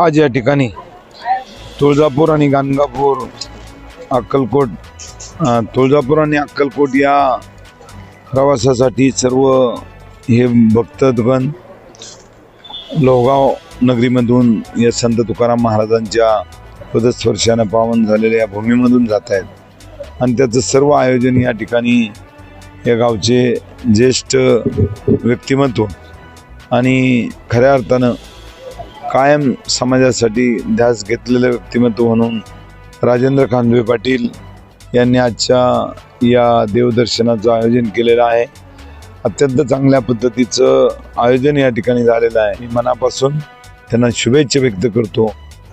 आज या ठिकाणी तुळजापूर आणि गाणगापूर अक्कलकोट तुळजापूर आणि अक्कलकोट या प्रवासासाठी सर्व हे भक्तगण लोहगाव नगरीमधून या संत तुकाराम महाराजांच्या पदस्पर्शानं पावन झालेल्या या भूमीमधून जात आहेत. आणि त्याचं सर्व आयोजन या ठिकाणी या गावचे ज्येष्ठ व्यक्तिमत्व आणि खऱ्या अर्थानं कायम समाजासाठी ध्यास घेतलेलं व्यक्तिमत्व म्हणून राजेंद्र खानवे पाटील यांनी आजच्या या देवदर्शनाचं आयोजन केलेलं आहे. अत्यंत चांगल्या पद्धतीचं आयोजन या ठिकाणी झालेलं आहे. मी मनापासून त्यांना शुभेच्छा व्यक्त करतो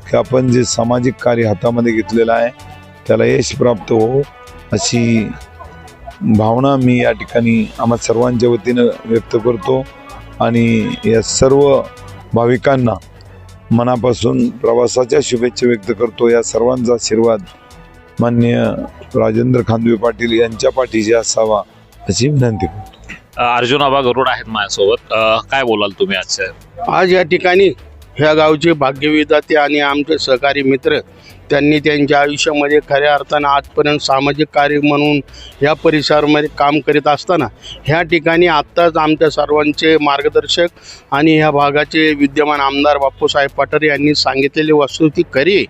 की आपण जे सामाजिक कार्य हातामध्ये घेतलेलं आहे त्याला यश प्राप्त हो अशी भावना मी या ठिकाणी आम्हा सर्वांच्या वतीनं व्यक्त करतो. आणि या सर्व भाविकांना मनापासून प्रवासाच्या शुभेच्छा व्यक्त करतो. या सर्वांचा आशीर्वाद मान्य राजेंद्र खांदवे पाटील यांच्या पाठीशी असावा अशी विनंती करतो. अर्जुन आबा गरुड आहेत माझ्यासोबत. अ, काय बोलाल तुम्ही आजच्या? आज या ठिकाणी ह्या गावचे भाग्यविदाते आणि आमचे सहकारी मित्र त्यांनी त्यांच्या आयुष्यामध्ये खऱ्या अर्थानं आजपर्यंत सामाजिक कार्य म्हणून ह्या परिसरामध्ये काम करीत असताना ह्या ठिकाणी आत्ताच आमच्या सर्वांचे मार्गदर्शक आणि ह्या भागाचे विद्यमान आमदार बापूसाहेब पठारे यांनी सांगितलेली वस्तुस्थिती खरी.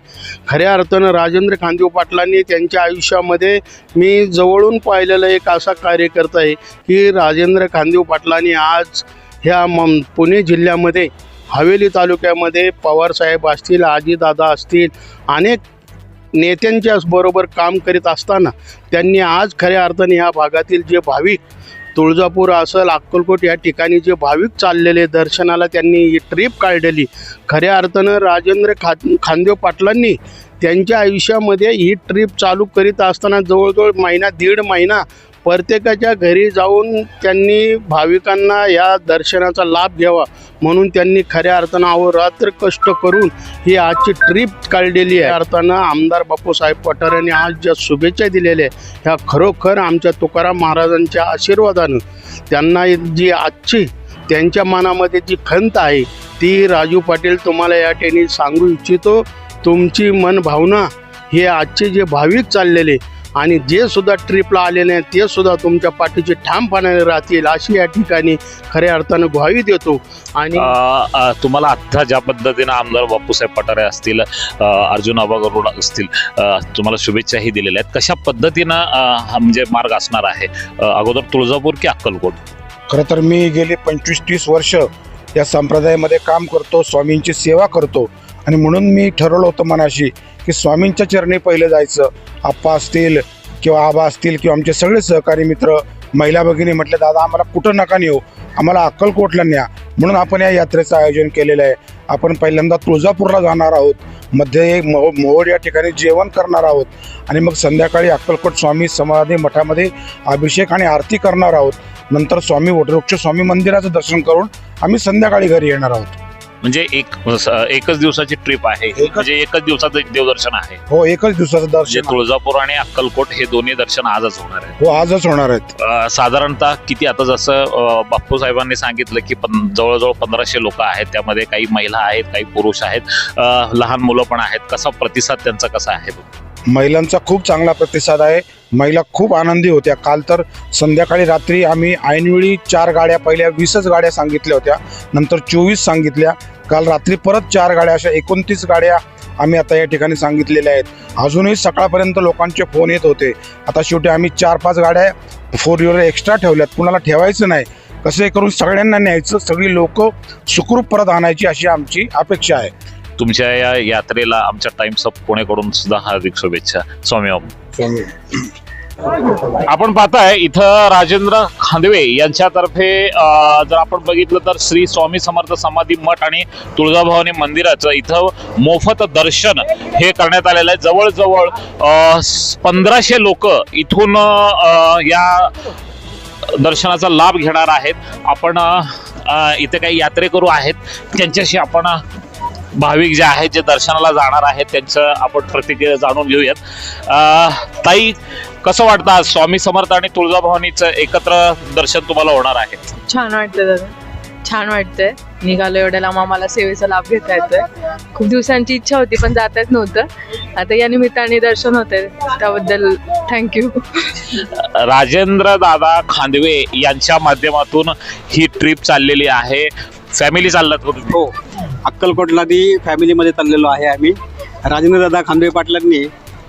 खऱ्या अर्थानं राजेंद्र खांदेव पाटलांनी त्यांच्या आयुष्यामध्ये मी जवळून पाहिलेलं एक असा कार्यकर्ता आहे की राजेंद्र खांदेव पाटलांनी आज ह्या म पुणे जिल्ह्यामध्ये हवेली तालुक्यामध्ये पवारसाहेब असतील आजीदादा असतील अनेक नेत्यांच्या बरोबर काम करीत असताना त्यांनी आज खऱ्या अर्थाने ह्या भागातील जे भाविक तुळजापूर असेल अक्कलकोट या ठिकाणी जे भाविक चाललेले दर्शनाला त्यांनी ही ट्रीप काढलेली खऱ्या अर्थानं राजेंद्र खा खांदेव पाटलांनी त्यांच्या आयुष्यामध्ये ही ट्रीप चालू करीत असताना जवळजवळ महिना दीड महिना प्रत्येकाच्या घरी जाऊन त्यांनी भाविकांना या दर्शनाचा लाभ घ्यावा म्हणून त्यांनी खऱ्या अर्थानं अहोरात्र कष्ट करून ही आजची ट्रीप काढलेली आहे. अर्थानं आमदार बापूसाहेब पठार यांनी आज ज्या शुभेच्छा दिलेल्या आहे ह्या खरोखर आमच्या तुकाराम महाराजांच्या आशीर्वादानं त्यांना जी आजची त्यांच्या मनामध्ये जी खंत आहे ती राजू पाटील तुम्हाला या ठिकाणी सांगू इच्छितो. तुमची मनभावना हे आजचे जे भाविक चाललेले आणि जे सुद्धा ट्रिपला आलेले आहेत ते सुद्धा तुमच्या पाठीचे ठामपणाने राहतील अशी या ठिकाणी खऱ्या अर्थानं ग्वाही देतो. आणि तुम्हाला आता ज्या पद्धतीनं आमदार बापूसाहेब पठारे असतील अर्जुन आबा गरुड असतील तुम्हाला शुभेच्छाही दिलेल्या आहेत. कशा पद्धतीनं हा म्हणजे मार्ग असणार आहे? अगोदर तुळजापूर की अक्कलकोट? खरं तर मी गेली पंचवीस तीस वर्ष या संप्रदायामध्ये काम करतो स्वामींची सेवा करतो. आणि म्हणून मी ठरवलं होतं मनाशी की स्वामींच्या चरणी पहिलं जायचं. आप्पा असतील किंवा आबा असतील किंवा आमचे सगळे सहकारी मित्र महिला भगिनी म्हटले दादा आम्हाला कुठं नका नेऊ? आम्हाला अक्कलकोटला न्या. म्हणून आपण या यात्रेचं आयोजन केलेलं आहे. आपण पहिल्यांदा तुळजापूरला जाणार आहोत. मध्ये एक मोह मोहोड या ठिकाणी जेवण करणार आहोत. आणि मग संध्याकाळी अक्कलकोट स्वामी समाधी मठामध्ये अभिषेक आणि आरती करणार आहोत. नंतर स्वामी वटवृक्ष स्वामी मंदिराचं दर्शन करून आम्ही संध्याकाळी घरी येणार आहोत. म्हणजे एक एकच दिवसाची ट्रिप आहे. म्हणजे एकच दिवसाचं देवदर्शन आहे. हो एकच दिवसाचं म्हणजे दर्शन तुळजापूर आणि अक्कलकोट हे दोन्ही दर्शन आजच होणार आहे हो आजच होणार आहेत. साधारणतः किती आता जसं अ, बाप्पू साहेबांनी सांगितलं की पन जवळजवळ पंधराशे लोक आहेत. त्यामध्ये काही महिला आहेत काही पुरुष आहेत. अ, लहान मुलं पण आहेत. कसा प्रतिसाद त्यांचा कसा आहे महिलांचा खूप चांगला प्रतिसाद आहे. महिला खूप आनंदी होत्या. काल तर संध्याकाळी रात्री आम्ही ऐनवेळी चार गाड्या पहिल्या वीसच गाड्या सांगितल्या होत्या. नंतर चोवीस सांगितल्या. काल रात्री परत चार गाड्या अशा एकोणतीस गाड्या आम्ही आता या ठिकाणी सांगितलेल्या आहेत. अजूनही सकाळपर्यंत लोकांचे फोन येत होते. आता शेवटी आम्ही चार पाच गाड्या फोर व्हीलर एक्स्ट्रा ठेवल्यात. कुणाला ठेवायचं नाही. कसं करून सगळ्यांना न्यायचं. सगळी लोक सुखरूप परत आणायची अशी आमची अपेक्षा आहे. तुमच्या या यात्रेला आमच्या टाइम्स ऑफ पुणेकडून सुद्धा हार्दिक शुभेच्छा. स्वामी ओम. आपण पाहताय इथं राजेंद्र खांदवे यांच्यातर्फे जर आपण बघितलं तर श्री स्वामी समर्थ समाधी मठ आणि तुळजाभवानी मंदिराचं इथं मोफत दर्शन हे करण्यात आलेलं आहे. जवळजवळ पंधराशे लोक इथून या दर्शनाचा लाभ घेणार आहेत. आपण इथे काही यात्रेकरू आहेत त्यांच्याशी आपण भाविक जे आहेत जे दर्शनाला जाणार आहेत त्यांचं आपण प्रतिक्रिया जाणून घेऊयात. ताई कसं वाटतं आज? स्वामी समर्थ आणि तुळजाभवानीचं एकत्र दर्शन तुम्हाला होणार आहे. छान वाटतं दादा. छान वाटतंय. निघालो एवढ्या लांब आम्हाला सेवेचा लाभ घेता येतोय. खूप दिवसांची इच्छा होती पण जात येत नव्हतं. आता या निमित्ताने दर्शन होते त्याबद्दल थँक्यू राजेंद्र दादा खांदवे यांच्या माध्यमातून ही ट्रिप चाललेली आहे. फॅमिली चाललात? हो. अक्कलकोटला ती फॅमिलीमध्ये चाललेलो आहे आम्ही. राजेंद्र दादा खांदवे पाटलांनी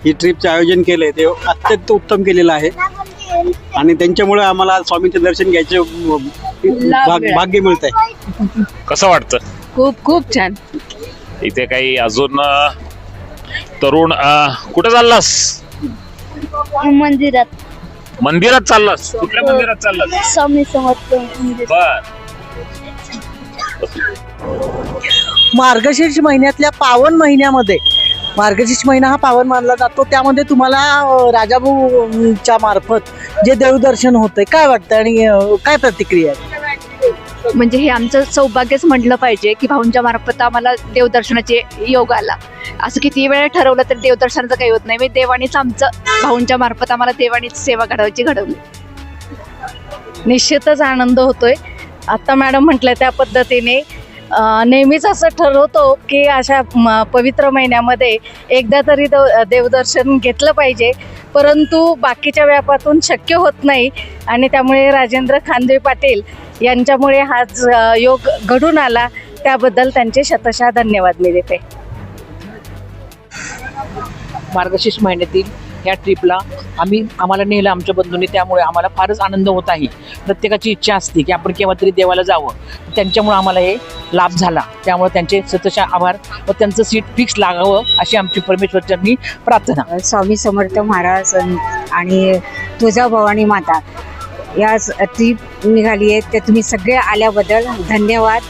ही ट्रिपचे आयोजन केले. ते अत्यंत उत्तम केलेलं आहे. आणि त्यांच्यामुळे आम्हाला स्वामींचे दर्शन घ्यायचे भाग- भाग्य मिळत आहे कसं वाटतं? खूप खूप छान. इथे काही अजून तरुण कुठे चाललास? मंदिरात. मंदिरात चाललास? कुठल्या मंदिरात चाललास? स्वामी समर्थ मंदिर. बर. मार्गशीर्ष महिन्यातल्या पावन महिन्यामध्ये मार्गशीर्ष महिना हा पावन मानला जातो त्यामध्ये तुम्हाला राजाभाऊच्या मार्फत जे देवदर्शन होतंय काय वाटतं आणि काय प्रतिक्रिया आहे? म्हणजे हे आमचं सौभाग्यच म्हटलं पाहिजे की भाऊंच्या मार्फत आम्हाला देवदर्शनाचे योग आला. असं किती वेळा ठरवलं तर देवदर्शनाचं काही होत नाही. मी देवाणीच आमचं भाऊंच्या मार्फत आम्हाला देवाणीच सेवा घडवायची घडवली. निश्चितच आनंद होतोय. आता मॅडम म्हटलं त्या पद्धतीने नेहमीच असं ठरवतो की अशा म- पवित्र महिन्यामध्ये एकदा तरी देव देवदर्शन घेतलं पाहिजे. परंतु बाकीच्या व्यापातून शक्य होत नाही आणि त्यामुळे राजेंद्र खांदवे पाटील यांच्यामुळे हा योग घडून आला. त्याबद्दल त्यांचे शतशः धन्यवाद मी देते. मार्गशीर्ष महिन्यातील ह्या ट्रिपला आम्ही आम्हाला नेलं आमच्या बंधूंनी त्यामुळे आम्हाला फारच आनंद होत आहे. प्रत्येकाची इच्छा असते की आपण केव्हा तरी देवाला जावं. त्यांच्यामुळे आम्हाला हे लाभ झाला. त्यामुळे त्यांचे सतशा आभार व त्यांचं सीट फिक्स लागावं अशी आमची परमेश्वरच्यांनी प्रार्थना. स्वामी समर्थ महाराज आणि तुळजाभवानी माता या ट्रीप निघाली आहे. त्या तुम्ही सगळे आल्याबद्दल धन्यवाद.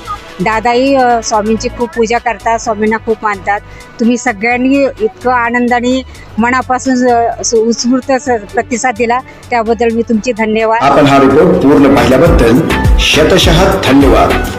दादाही स्वामींची खूप पूजा करतात स्वामींना खूप मानतात. तुम्ही सगळ्यांनी इतकं आनंदाने मनापासून उत्स्फूर्त स- प्रतिसाद दिला त्याबद्दल मी तुमची धन्यवाद. आपण हा रिपोर्ट पूर्ण पाहिल्याबद्दल शतशः धन्यवाद.